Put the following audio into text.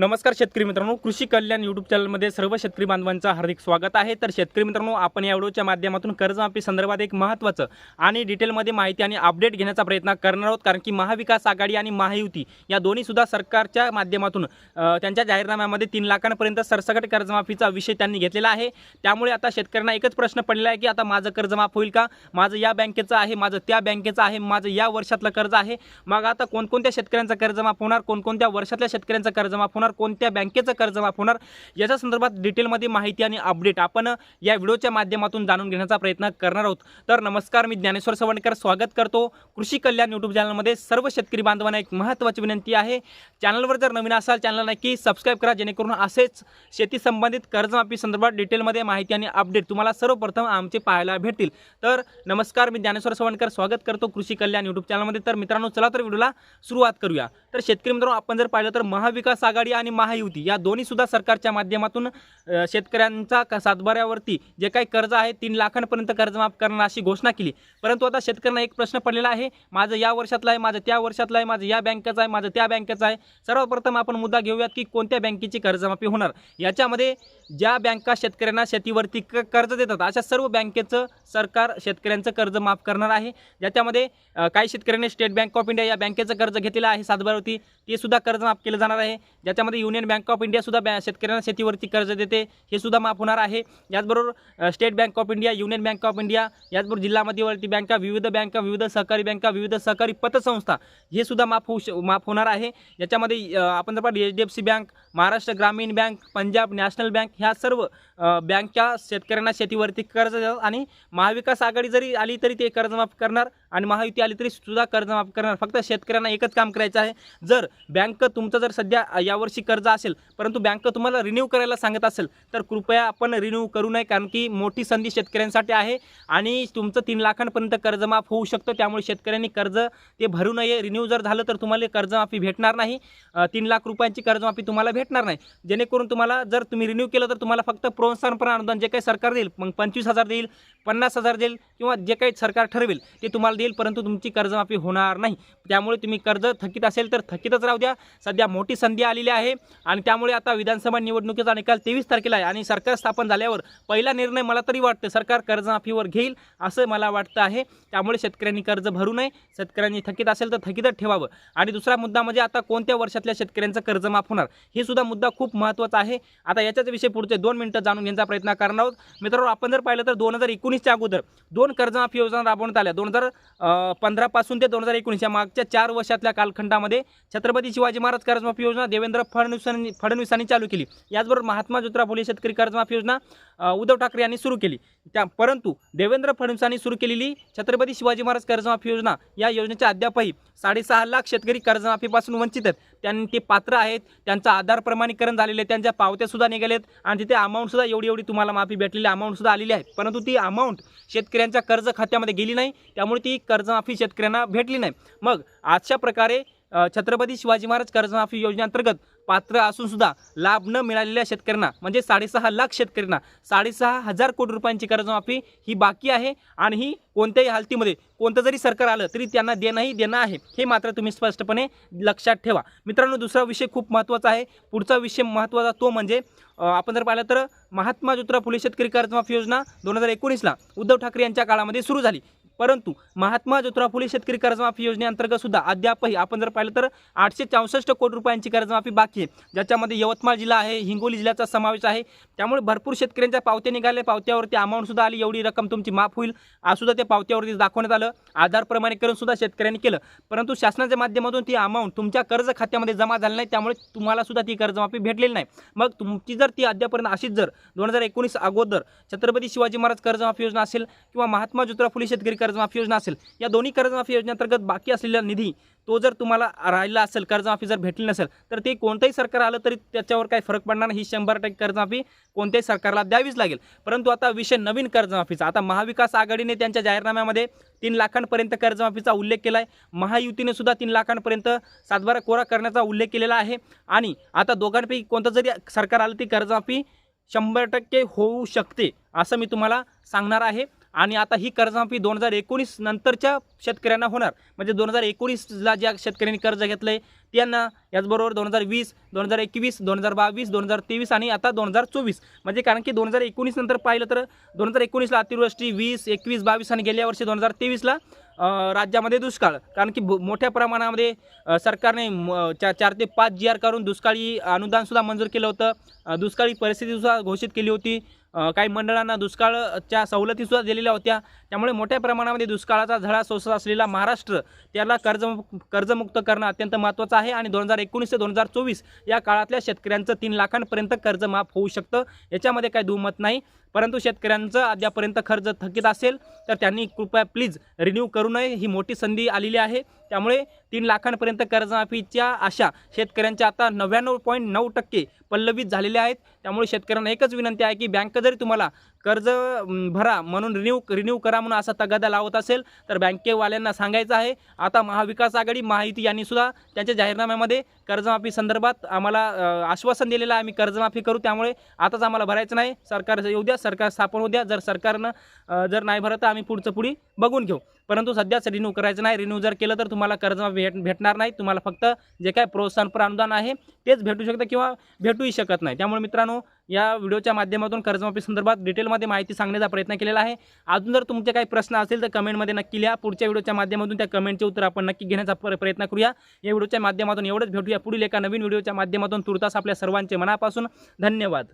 नमस्कार शेतकरी मित्रांनो कृषी कल्याण यूट्यूब चॅनलमध्ये सर्व शेतकरी बांधवांचं हार्दिक स्वागत आहे. तर शेतकरी मित्रांनो आपण या व्हिडिओच्या माध्यमातून कर्जमाफी संदर्भात एक महत्त्वाचं आणि डिटेलमध्ये माहिती आणि अपडेट घेण्याचा प्रयत्न करणार आहोत. कारण की महाविकास आघाडी आणि महायुती या दोन्हीसुद्धा सरकारच्या माध्यमातून त्यांच्या जाहीरनाम्यामध्ये तीन लाखांपर्यंत सरसकट कर्जमाफीचा विषय त्यांनी घेतलेला आहे. त्यामुळे आता शेतकऱ्यांना एकच प्रश्न पडलेला आहे की आता माझं कर्जमाफ होईल का? माझं या बँकेचं आहे माझं त्या बँकेचं आहे माझं या वर्षातलं कर्ज आहे. मग आता कोणकोणत्या शेतकऱ्यांचं कर्जमाफ होणार? कोणकोणत्या वर्षातल्या शेतकऱ्यांचं कर्जमाफ होणार? होणार कोणत्या बँकेचं कर्ज माफ होणार? याच्या संदर्भात डिटेलमध्ये माहिती आणि अपडेट आपण या व्हिडिओच्या माध्यमातून जाणून घेण्याचा प्रयत्न करणार आहोत. तर नमस्कार मी ज्ञानेश्वर सवणकर स्वागत करतो कृषी कल्याण यूट्यूब चॅनलमध्ये सर्व शेतकरी बांधवांना एक महत्त्वाची विनंती आहे. चॅनलवर जर नवीन असाल चॅनल नक्की सबस्क्राईब करा जेणेकरून असेच शेती संबंधित कर्जमाफी संदर्भात डिटेलमध्ये माहिती आणि अपडेट तुम्हाला सर्वप्रथम आमचे पाहायला भेटतील. तर नमस्कार मी ज्ञानेश्वर सवणकर स्वागत करतो कृषी कल्याण यूट्यूब चॅनलमध्ये तर मित्रांनो चला तर व्हिडिओला सुरुवात करूया. तर शेतकरी मित्रांनो आपण जर पाहिलं तर महाविकास आघाडी आणि महायुती या दोन्ही सुद्धा सरकारच्या माध्यमातून शेतकऱ्यांचा क- सातबाऱ्यावरती जे काही कर्ज आहे तीन लाखांपर्यंत कर्ज माफ करणार अशी घोषणा केली. परंतु आता शेतकऱ्यांना एक प्रश्न पडलेला आहे माझं या वर्षातला आहे माझं त्या वर्षातला आहे माझं या बँकेचं आहे माझं त्या बँकेचं आहे. सर्वप्रथम आपण मुद्दा घेऊयात की कोणत्या बँकेची कर्जमाफी होणार? याच्यामध्ये ज्या बँका शेतकऱ्यांना शेतीवरती क कर्ज देतात अशा सर्व बँकेचं सरकार शेतकऱ्यांचं कर्ज माफ करणार आहे. ज्याच्यामध्ये काही शेतकऱ्यांनी स्टेट बँक ऑफ इंडिया या बँकेचं कर्ज घेतलेलं आहे सातबारावरती ते सुद्धा कर्ज माफ केलं जाणार आहे. त्याच्यामध्ये युनियन बँक ऑफ इंडिया सुद्धा बॅ शेतकऱ्यांना शेतीवरती कर्ज देते. हे सुद्धा माफ होणार आहे. याचबरोबर State Bank of India Union Bank of India याचबरोबर जिल्हा मध्यवर्ती बँका विविध बँका विविध सहकारी बँका विविध सहकारी पतसंस्था हे सुद्धा माफ होऊ श माफ होणार आहे. याच्यामध्ये आपण जर पाहिलं H D F C bank Maharashtra ग्रामीण बँक पंजाब नॅशनल बँक ह्या सर्व बँका शेतकऱ्यांना शेतीवरती कर्ज देतात आणि महाविकास आघाडी जरी आली तरी ते कर्जमाफ करणार आणि महायुती आली तरी सुद्धा कर्जमाफ करणार. फक्त शेतकऱ्यांना एकच काम करायचं आहे. जर बँक तुमचं जर सध्या यावर वर्षी कर्ज असेल परंतु बँक तुम्हाला रिन्यू करायला सांगत असेल तर कृपया आपण रिन्यू करू नये कारण की मोठी संधी शेतकऱ्यांसाठी आहे आणि तुमचं तीन लाखांपर्यंत कर्जमाफ होऊ शकतं. त्यामुळे शेतकऱ्यांनी कर्ज ते भरू नये. रिन्यू जर झालं तर तुम्हाला कर्जमाफी भेटणार नाही. तीन लाख रुपयांची कर्जमाफी तुम्हाला भेटणार नाही. जेणेकरून तुम्हाला जर तुम्ही रिन्यू केलं तर तुम्हाला फक्त प्रोत्साहनपर अनुदान जे काही सरकार देईल मग पंचवीस हजार देईल पन्नास हजार देईल किंवा जे काही सरकार ठरवेल ते तुम्हाला देईल परंतु तुमची कर्जमाफी होणार नाही. त्यामुळे तुम्ही कर्ज थकीत असेल तर थकीतच राहू द्या. सध्या मोठी संधी आलेली आहे. आणि त्यामुळे आता विधानसभा निवडणुकीचा निकाल तेवीस तारखेला आहे. आणि सरकार स्थापन झाल्यावर पहिला निर्णय मला तरी वाटतं सरकार कर्जमाफीवर घेईल असं मला वाटतं आहे. त्यामुळे शेतकऱ्यांनी कर्ज भरू नये. शेतकऱ्यांनी थकीत असेल तर थकीतच ठेवावं. आणि दुसरा मुद्दा म्हणजे आता कोणत्या वर्षातल्या शेतकऱ्यांचं कर्ज माफ होणार? हे सुद्धा मुद्दा खूप महत्त्वाचा आहे. आता याच्याच विषयी पुढचे दोन मिनिटं जाणून घेण्याचा प्रयत्न करणार आहोत. मित्रांनो आपण जर पाहिलं तर दोन हजार एकोणीसच्या अगोदर दोन कर्जमाफी योजना राबवण्यात आल्या. दोन हजार पंधरापासून ते दोन हजार एकोणीस या मागच्या चार वर्षातल्या कालखंडामध्ये छत्रपती शिवाजी महाराज कर्जमाफी योजना देवेंद्र फडणवीसांनी फडणवीसांनी चालू केली. याचबरोबर महात्मा ज्योतिराव फुले शेतकरी कर्जमाफी योजना उद्धव ठाकरे यांनी सुरू केली. त्या परंतु देवेंद्र फडणवीसांनी सुरू केलेली छत्रपती शिवाजी महाराज कर्जमाफी योजना या योजनेच्या अद्यापही साडेसहा लाख शेतकरी कर्जमाफीपासून वंचित आहेत. त्यांनी ते पात्र आहेत त्यांचं आधार प्रमाणीकरण झालेले आहे त्यांच्या पावत्यासुद्धा निघाल्या आहेत आणि तिथे अमाऊंटसुद्धा एवढी एवढी तुम्हाला माफी भेटलेली अमाऊंटसुद्धा आलेली आहे. परंतु ती अमाऊंट शेतकऱ्यांच्या कर्ज खात्यामध्ये गेली नाही त्यामुळे ती कर्जमाफी शेतकऱ्यांना भेटली नाही. मग अशा प्रकारे छत्रपती शिवाजी महाराज कर्जमाफी योजनेअंतर्गत पात्र असून सुद्धा लाभ न मिळालेल्या शेतकऱ्यांना म्हणजे साडेसहा लाख शेतकऱ्यांना साडेसहा हजार कोटी रुपयांची कर्जमाफी ही बाकी आहे आणि ही कोणत्याही हालतीमध्ये कोणतं जरी सरकार आलं तरी त्यांना देणंही देणं आहे हे मात्र तुम्ही स्पष्टपणे लक्षात ठेवा. मित्रांनो दुसरा विषय खूप महत्त्वाचा आहे. पुढचा विषय महत्त्वाचा तो म्हणजे आपण जर पाहिलं तर महात्मा ज्योतिराव फुले शेतकरी कर्जमाफी योजना दोन हजार एकोणीसला उद्धव ठाकरे यांच्या काळामध्ये सुरू झाली. परंतु महात्मा ज्योतिराव फुले शेतकरी कर्जमाफी योजनेअंतर्गत सुद्धा अद्यापही आपण जर पाहिलं तर आठशे चौसष्ट कोटी रुपयांची कर्जमाफी बाकी आहे. ज्याच्यामध्ये यवतमाळ जिल्हा आहे हिंगोली जिल्ह्याचा समावेश आहे. त्यामुळे भरपूर शेतकऱ्यांच्या पावत्या निघाले पावत्यावरती अमाऊंटसुद्धा आली. एवढी रक्कम तुमची माफ होईल. आज सुद्धा त्या पावत्यावरती दाखवण्यात आलं. आधार प्रमाणीकरण सुद्धा शेतकऱ्यांनी केलं. परंतु शासनाच्या माध्यमातून ती अमाऊंट तुमच्या कर्ज खात्यामध्ये जमा झाली नाही. त्यामुळे तुम्हाला सुद्धा ती कर्जमाफी भेटलेली नाही. मग तुमची जर ती अद्यापर्यंत अशीच जर दोन हजार एकोणीस अगोदर छत्रपती शिवाजी महाराज कर्जमाफी योजना असेल किंवा महात्मा ज्योतिराव फुले शेतकरी कर्जमाफी योजना असेल या दोन्ही कर्जमाफी योजनेअंतर्गत बाकी असलेला निधी तो जर तुम्हाला राहिला असेल कर्जमाफी जर भेटली नसेल तर ते कोणतंही सरकार आलं तरी त्याच्यावर काही फरक पडणार नाही. ही शंभर टक्के कर्जमाफी कोणत्याही सरकारला द्यावीच लागेल. परंतु आता विषय नवीन कर्जमाफीचा आता महाविकास आघाडीने त्यांच्या जाहीरनाम्यामध्ये तीन लाखांपर्यंत कर्जमाफीचा उल्लेख केला आहे महायुतीने सुद्धा तीन लाखांपर्यंत सातबारा कोरा करण्याचा उल्लेख केलेला आहे. आणि आता दोघांपैकी कोणतं जरी सरकार आलं ती कर्जमाफी शंभर टक्के होऊ शकते असं मी तुम्हाला सांगणार आहे. आणि आता ही कर्जमाफी दोन हजार एकोणीस नंतरच्या शेतकऱ्यांना होणार म्हणजे दोन हजार एकोणीसला ज्या शेतकऱ्यांनी कर्ज घेतलं आहे त्यांना याचबरोबर दोन हजार वीस दोन हजार एकवीस दोन हजार बावीस दोन हजार तेवीस आणि आता दोन हजार चोवीस म्हणजे कारण की दोन हजार एकोणीस नंतर पाहिलं तर दोन हजार एकोणीसला अतिवृष्टी वीस एकवीस बावीस आणि गेल्या वर्षी दोन हजार तेवीसला राज्यामध्ये दुष्काळ कारण की मोठ्या प्रमाणामध्ये सरकारने म- चार ते पाच जी आर करून दुष्काळी अनुदानसुद्धा मंजूर केलं होतं दुष्काळी परिस्थितीसुद्धा घोषित केली होती काही मंडळांना दुष्काळच्या सवलतीसुद्धा दिलेल्या होत्या. त्यामुळे मोठ्या प्रमाणामध्ये दुष्काळाचा झळा सोसत असलेला महाराष्ट्र त्याला कर्ज कर्जमुक्त करणं अत्यंत महत्त्वाचं आहे आणि दोन हजार एकोणीस ते दोन हजार चोवीस या काळातल्या शेतकऱ्यांचं तीन लाखांपर्यंत कर्ज माफ होऊ शकतं. याच्यामध्ये काही दुमत नाही. परंतु शेतकऱ्यांचं अद्यापर्यंत खर्च थकीत असेल तर त्यांनी कृपया प्लीज रिन्यू करू नये. ही मोठी संधी आलेली आहे. त्यामुळे तीन लाखांपर्यंत कर्जमाफीच्या आशा शेतकऱ्यांच्या आता नव्याण्णव पॉईंट नऊ टक्के पल्लवित झालेल्या आहेत. त्यामुळे शेतकऱ्यांना एकच विनंती आहे की बँक जरी तुम्हाला कर्ज भरा म्हणून रिन्यू रिन्यू करा म्हणून असा तगादा लावत असेल तर बँकेवाल्यांना सांगायचं आहे. आता महाविकास आघाडी महायुती यांनी सुद्धा त्यांच्या जाहीरनाम्यामध्ये कर्जमाफी संदर्भात आम्हाला आश्वासन दिलेलं आहे. आम्ही कर्जमाफी करू त्यामुळे आताच आम्हाला भरायचं नाही. सरकार येऊ द्या सरकार स्थापन होऊ द्या. जर सरकारनं जर नाही भरत तर आम्ही पुढचं पुढे बघून घेऊ. परंतु सध्याच रिन्यू करायचं नाही. रिन्यू जर केलं तर तुम्हाला कर्जमाफी भेट भेटणार नाही. तुम्हाला फक्त जे काय प्रोत्साहनपर अनुदान आहे तेच भेटू शकतं किंवा भेटूही शकत नाही. त्यामुळे मित्रांनो या व्हिडिओच्या माध्यमातून कर्जमाफी संदर्भात डिटेलमध्ये माहिती सांगण्याचा प्रयत्न केलेला आहे. अजून जर तुमचे काही प्रश्न असेल तर कमेंटमध्ये नक्की लिहा. पुढच्या व्हिडिओच्या माध्यमातून त्या कमेंटचे उत्तर आपण नक्की घेण्याचा प्रयत्न करूया. या व्हिडिओच्या माध्यमातून एवढंच. भेटूया पुढील एका नवीन व्हिडिओच्या माध्यमातून. तुर्तास आपल्या सर्वांचे मनापासून धन्यवाद.